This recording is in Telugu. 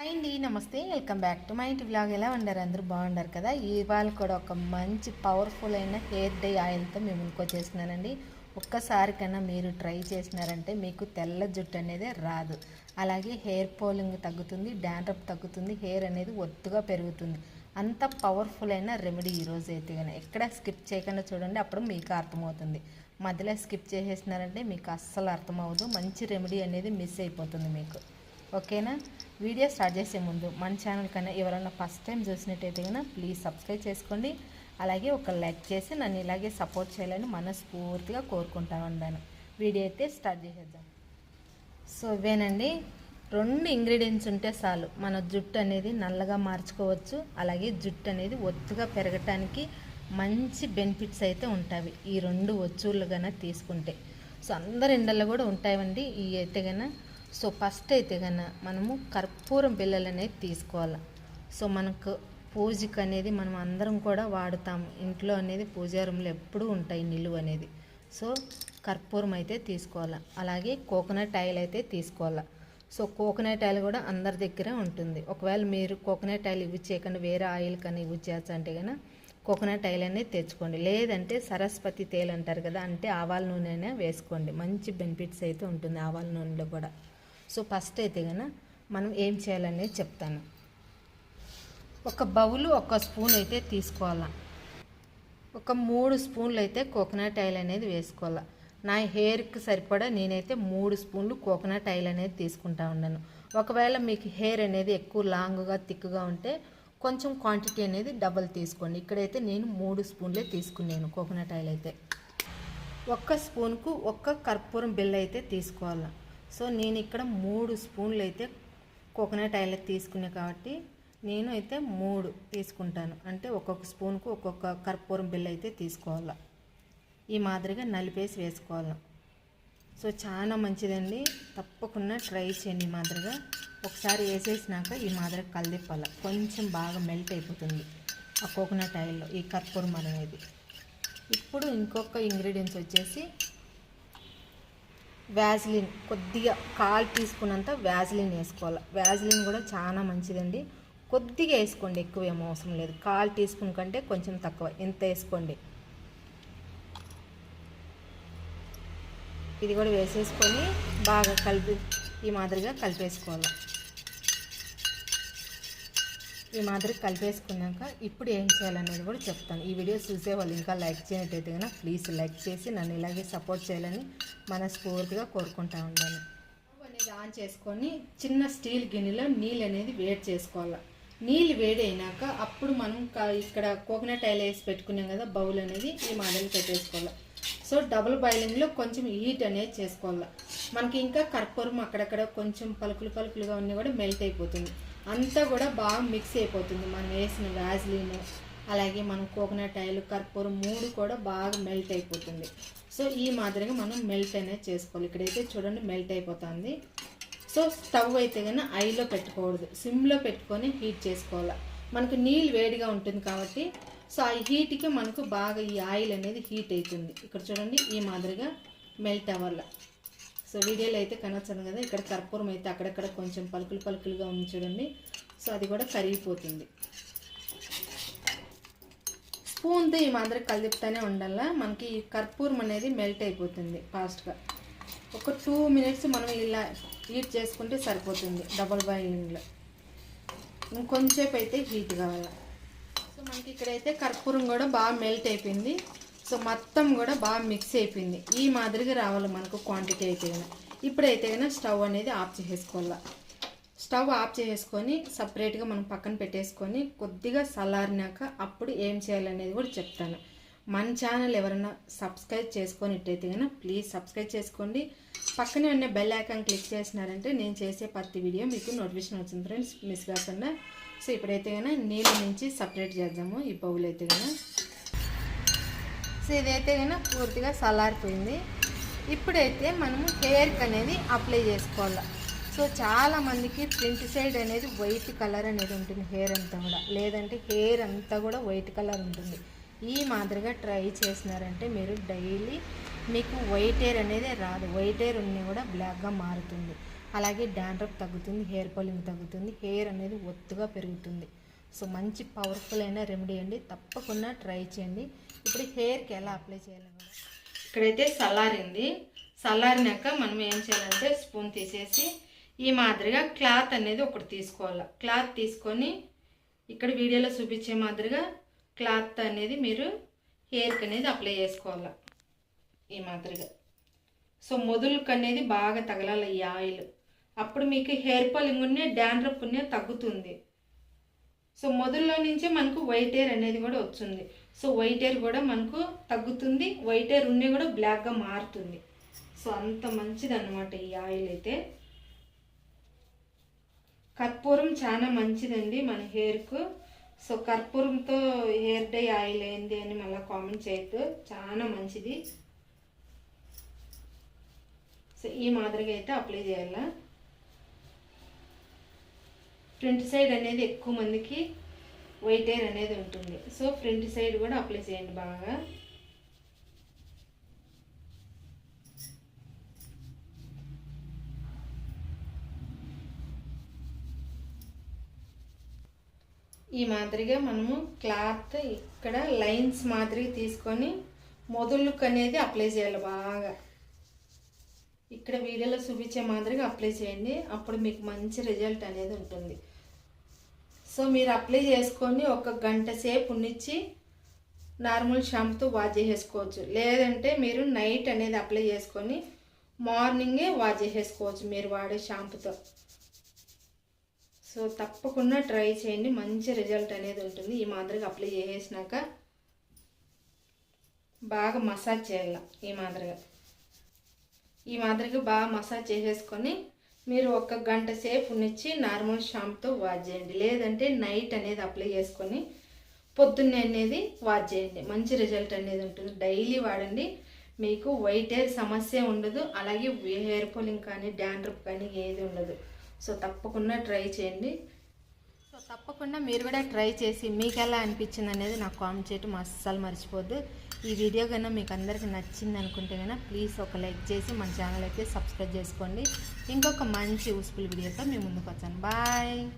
హాయ్ అండి నమస్తే. వెల్కమ్ బ్యాక్ టు మై ఇంటి బ్లాగ్ ఎలా ఉండారు అందరూ బాగుండారు కదా? ఇవాళ కూడా ఒక మంచి పవర్ఫుల్ అయిన హెయిర్ డై ఆయిల్తో మేము ఇంకొచ్చేసినానండి చేస్తున్నానండి. ఒక్కసారి కన్నా మీరు ట్రై చేసినారంటే మీకు తెల్ల జుట్టు అనేది రాదు. అలాగే హెయిర్ పోలింగ్ తగ్గుతుంది డాండ్రప్ తగ్గుతుంది హెయిర్ అనేది ఒత్తుగా పెరుగుతుంది. అంత పవర్ఫుల్ అయిన రెమెడీ ఈరోజు అయితే కానీ ఎక్కడ స్కిప్ చేయకుండా చూడండి అప్పుడు మీకు అర్థమవుతుంది. మధ్యలో స్కిప్ చేసేసినారంటే మీకు అస్సలు అర్థమవుదు మంచి రెమెడీ అనేది మిస్ అయిపోతుంది మీకు. ఓకేనా వీడియో స్టార్ట్ చేసే ముందు మన ఛానల్ కన్నా ఎవరైనా ఫస్ట్ టైం చూసినట్టయితే కన్నా ప్లీజ్ సబ్స్క్రైబ్ చేసుకోండి. అలాగే ఒక లైక్ చేసి నన్ను ఇలాగే సపోర్ట్ చేయాలని మనస్ఫూర్తిగా కోరుకుంటా ఉన్నాను వీడియో అయితే స్టార్ట్ చేసేద్దాం. సో ఇవేనండి. రెండు ఇంగ్రీడియంట్స్ ఉంటే చాలు. మన జుట్టు అనేది నల్లగా మార్చుకోవచ్చు. అలాగే జుట్టు అనేది ఒత్తుగా పెరగటానికి మంచి బెనిఫిట్స్ అయితే ఉంటాయి. ఈ రెండు వచ్చూళ్ళు కన్నా తీసుకుంటే. సో అందరి ఎండల్లో కూడా ఉంటాయండి. ఈ అయితే కన్నా సో ఫస్ట్ అయితే కన్నా మనము కర్పూరం బిళ్ళలు అనేది తీసుకోవాలి. సో మనకు పూజకు అనేది మనం అందరం కూడా వాడుతాము. ఇంట్లో అనేది పూజారంలో ఎప్పుడూ ఉంటాయి నిలువ అనేది. సో కర్పూరం అయితే తీసుకోవాలి. అలాగే కోకోనట్ ఆయిల్ అయితే తీసుకోవాలి. సో కోకోనట్ ఆయిల్ కూడా అందరి దగ్గర ఉంటుంది. ఒకవేళ మీరు కోకోనట్ ఆయిల్ యూజ్ చేయకుండా వేరే ఆయిల్ కానీ యూజ్ చేయొచ్చు అంటే కనుక కోకోనట్ ఆయిల్ అనేది తెచ్చుకోండి. లేదంటే సరస్వతి తేలు అంటారు కదా అంటే ఆవాల నూనె వేసుకోండి. మంచి బెనిఫిట్స్ అయితే ఉంటుంది ఆవాల నూనెలో కూడా. సో ఫస్ట్ అయితే కనుక మనం ఏం చేయాలనేది చెప్తాను. ఒక బౌలు ఒక స్పూన్ అయితే తీసుకోవాలా. ఒక మూడు స్పూన్లు అయితే కోకోనట్ ఆయిల్ అనేది వేసుకోవాలి. నా హెయిర్కి సరిపడా నేనైతే మూడు స్పూన్లు కోకోనట్ ఆయిల్ అనేది తీసుకుంటా ఉన్నాను. ఒకవేళ మీకు హెయిర్ అనేది ఎక్కువ లాంగ్గా థిక్గా ఉంటే కొంచెం క్వాంటిటీ అనేది డబల్ తీసుకోండి. ఇక్కడైతే నేను మూడు స్పూన్లే తీసుకున్నాను కోకోనట్ ఆయిల్ అయితే. ఒక్క స్పూన్కు ఒక్క కర్పూరం బిల్ల అయితే తీసుకోవాలి. సో నేను ఇక్కడ మూడు స్పూన్లు అయితే కోకోనట్ ఆయిల్ తీసుకునే కాబట్టి నేను అయితే మూడు తీసుకుంటాను. అంటే ఒక్కొక్క స్పూన్కు ఒక్కొక్క కర్పూరం బిల్ అయితే తీసుకోవాలి. ఈ మాదిరిగా నలిపేసి వేసుకోవాలి. సో చాలా మంచిదండి. తప్పకుండా ట్రై చేయండి ఈ మాదిరిగా. ఒకసారి వేసేసినాక ఈ మాదిరిగా కలిదిప్పాల కొంచెం బాగా మెల్ట్ అయిపోతుంది ఆ కోకోనట్ ఆయిల్లో ఈ కర్పూరం అనేది. ఇప్పుడు ఇంకొక ఇంగ్రీడియంట్స్ వచ్చేసి వ్యాజ్లిన్ కొద్దిగా కాల్ తీసుకున్నంత వ్యాజ్లిన్ వేసుకోవాలి. వ్యాజ్లిన్ కూడా చాలా మంచిదండి. కొద్దిగా వేసుకోండి ఎక్కువ ఏం అవసరం లేదు. కాల్ టీ స్పూన్ కంటే కొంచెం తక్కువ. ఎంత వేసుకోండి. ఇది కూడా వేసేసుకొని బాగా కలిపి ఈ మాదిరిగా కలిపేసుకోవాలి. ఈ మాదిరి కలిపేసుకున్నాక ఇప్పుడు ఏం చేయాలనేది కూడా చెప్తాను. ఈ వీడియో చూసే వాళ్ళు ఇంకా లైక్ చేయనట్టయితే కనుక ప్లీజ్ లైక్ చేసి నన్ను ఇలాగే సపోర్ట్ చేయాలని మనస్ఫూర్తిగా కోరుకుంటా ఉన్నాను. అనేది ఆన్ చేసుకొని చిన్న స్టీల్ గిన్నెలో నీళ్ళు అనేది వేడి చేసుకోవాలి. నీళ్ళు వేడి అయినాక అప్పుడు మనం ఇక్కడ కోకోనట్ ఆయిల్ వేసి పెట్టుకున్నాం కదా బౌల్ అనేది ఈ మాదిరి పెట్టేసుకోవాలి. సో డబుల్ బాయిలింగ్లో కొంచెం హీట్ అనేది చేసుకోవాలి. మనకి ఇంకా కర్పూరం అక్కడక్కడ కొంచెం పలుకులు పలుకులుగా ఉన్నా కూడా మెల్ట్ అయిపోతుంది. అంతా కూడా బాగా మిక్స్ అయిపోతుంది. మనం వేసిన వ్యాజ్లిన్ అలాగే మనం కోకోనట్ ఆయిల్ కర్పూరం మూడు కూడా బాగా మెల్ట్ అయిపోతుంది. సో ఈ మాదిరిగా మనం మెల్ట్ అనేది చేసుకోవాలి. ఇక్కడైతే చూడండి మెల్ట్ అయిపోతుంది. సో స్టవ్ అయితే కానీ ఐలో పెట్టుకోకూడదు. సిమ్లో పెట్టుకొని హీట్ చేసుకోవాలి. మనకు నీళ్ళు వేడిగా ఉంటుంది కాబట్టి సో ఆ హీట్కి మనకు బాగా ఈ ఆయిల్ అనేది హీట్ అవుతుంది. ఇక్కడ చూడండి ఈ మాదిరిగా మెల్ట్ అవ్వాలి. సో వీడియోలో అయితే కనొచ్చాను కదా ఇక్కడ కర్పూరం అయితే అక్కడక్కడ కొంచెం పలుకులు పలుకులుగా ఉంది చూడండి. సో అది కూడా కరిగిపోతుంది. స్పూన్తో ఈ మాదిరి కలిపుతానే ఉండాల? మనకి కర్పూరం అనేది మెల్ట్ అయిపోతుంది ఫాస్ట్గా ఒక టూ మినిట్స్ మనం ఇలా హీట్ చేసుకుంటే సరిపోతుంది డబుల్ బాయిలింగ్లో ఇంకొంచేపు అయితే హీట్ కావాలి? సో మనకి ఇక్కడైతే కర్పూరం కూడా బాగా మెల్ట్ అయిపోయింది. సో మొత్తం కూడా బాగా మిక్స్ అయిపోయింది. ఈ మాదిరిగా రావాలి మనకు క్వాంటిటీ అయితే కనుక ఇప్పుడైతే కనుక స్టవ్ అనేది ఆఫ్ చేసేసుకోవాలా. స్టవ్ ఆఫ్ చేసేసుకొని సపరేట్గా మనం పక్కన పెట్టేసుకొని కొద్దిగా చల్లారినాక అప్పుడు ఏం చేయాలనేది కూడా చెప్తాను. మన ఛానల్ ఎవరైనా సబ్స్క్రైబ్ చేసుకొని ఇట్టయితే కనుక ప్లీజ్ సబ్స్క్రైబ్ చేసుకోండి. పక్కనే ఉన్న బెల్ ఐకాన్ క్లిక్ చేసినారంటే నేను చేసే ప్రతి వీడియో మీకు నోటిఫికేషన్ వచ్చింది ఫ్రెండ్స్ మిస్ కాకుండా. సో ఇప్పుడైతే కనుక నీళ్ళ నుంచి సపరేట్ చేద్దాము. ఈ బౌల్ అయితే కనుక సో ఇదైతే కనుక పూర్తిగా చల్లారిపోయింది. ఇప్పుడైతే మనము హెయిర్కి అనేది అప్లై చేసుకోవాలి. సో చాలామందికి ప్రింట్ సైడ్ అనేది వైట్ కలర్ అనేది ఉంటుంది హెయిర్ అంతా కూడా. లేదంటే హెయిర్ అంతా కూడా వైట్ కలర్ ఉంటుంది. ఈ మాదిరిగా ట్రై చేసినారంటే మీరు డైలీ మీకు వైట్ హెయిర్ అనేది రాదు. వైట్ హెయిర్ ఉన్ని కూడా బ్లాక్గా మారుతుంది. అలాగే డాండ్రఫ్ తగ్గుతుంది హెయిర్ పాలింగ్ తగ్గుతుంది హెయిర్ అనేది ఒత్తుగా పెరుగుతుంది. సో మంచి పవర్ఫుల్ అయిన రెమెడీ అండి. తప్పకుండా ట్రై చేయండి. ఇప్పుడు హెయిర్కి ఎలా అప్లై చేయాలి? ఇక్కడైతే సలారింది చల్లారినాక మనం ఏం చేయాలంటే స్పూన్ తీసేసి ఈ మాదిరిగా క్లాత్ అనేది ఒకటి తీసుకోవాలి. క్లాత్ తీసుకొని ఇక్కడ వీడియోలో చూపించే మాదిరిగా క్లాత్ అనేది మీరు హెయిర్కి అనేది అప్లై చేసుకోవాలి. ఈ మాదిరిగా. సో మొదలుకు అనేది బాగా తగలాలి ఈ ఆయిల్ అప్పుడు మీకు హెయిర్ ఫాలింగ్ ఉన్న డాండ్రఫ్ తగ్గుతుంది. సో మొదల్లో నుంచే మనకు వైట్ హెయిర్ అనేది కూడా వచ్చింది సో వైట్ హెయిర్ కూడా మనకు తగ్గుతుంది. వైట్ హెయిర్ ఉన్ని కూడా బ్లాక్గా మారుతుంది. సో అంత మంచిది అనమాట ఈ ఆయిల్ అయితే. కర్పూరం చాలా మంచిదండి మన హెయిర్కు సో కర్పూరంతో హెయిర్ డై ఆయిల్ ఏంది అని మళ్ళీ కామెంట్ చేయొద్దు. చాలా మంచిది. సో ఈ మాదిరిగా అయితే అప్లై చేయాలా? ఫ్రంట్ సైడ్ అనేది ఎక్కువ మందికి వైట్ హెయిర్ అనేది ఉంటుంది. సో ఫ్రంట్ సైడ్ కూడా అప్లై చేయండి బాగా. ఈ మాదిరిగా మనము క్లాత్ ఇక్కడ లైన్స్ మాదిరిగా తీసుకొని మొదలుకు అనేది అప్లై చేయాలి బాగా. ఇక్కడ వీడియోలో చూపించే మాదిరిగా అప్లై చేయండి. అప్పుడు మీకు మంచి రిజల్ట్ అనేది ఉంటుంది. సో మీరు అప్లై చేసుకొని ఒక గంట సేపు ఉన్నిచ్చి నార్మల్ షాంపుతో వాష్ చేసేసుకోవచ్చు. లేదంటే మీరు నైట్ అనేది అప్లై చేసుకొని మార్నింగే వాష్ చేసేసుకోవచ్చు మీరు వాడే షాంపుతో. సో తప్పకుండా ట్రై చేయండి. మంచి రిజల్ట్ అనేది ఉంటుంది. ఈ మాదిరిగా అప్లై చేసేసినాక బాగా మసాజ్ చేయాలి ఈ మాదిరిగా. ఈ మాదిరిగా బాగా మసాజ్ చేసేసుకొని మీరు ఒక గంట సేపు ఉన్నిచ్చి నార్మల్ షాంపుతో వాష్ చేయండి. లేదంటే నైట్ అనేది అప్లై చేసుకొని పొద్దున్నే అనేది వాష్ చేయండి. మంచి రిజల్ట్ అనేది ఉంటుంది. డైలీ వాడండి. మీకు వైట్ హెయిర్ సమస్య ఉండదు. అలాగే హెయిర్ ఫాలింగ్ కానీ డాండ్రప్ కానీ ఏది ఉండదు. సో తప్పకుండా ట్రై చేయండి. సో తప్పకుండా మీరు కూడా ట్రై చేసి మీకు ఎలా అనిపించింది అనేది నాకు కామెంట్ చేయటం అస్సలు మర్చిపోద్దు. ఈ వీడియో కన్నా మీకు అందరికీ నచ్చింది అనుకుంటే కన్నా ప్లీజ్ ఒక లైక్ చేసి మన ఛానల్ అయితే సబ్స్క్రైబ్ చేసుకోండి. ఇంకొక మంచి యూస్ఫుల్ వీడియోతో మేము ముందుకు వచ్చాను. బాయ్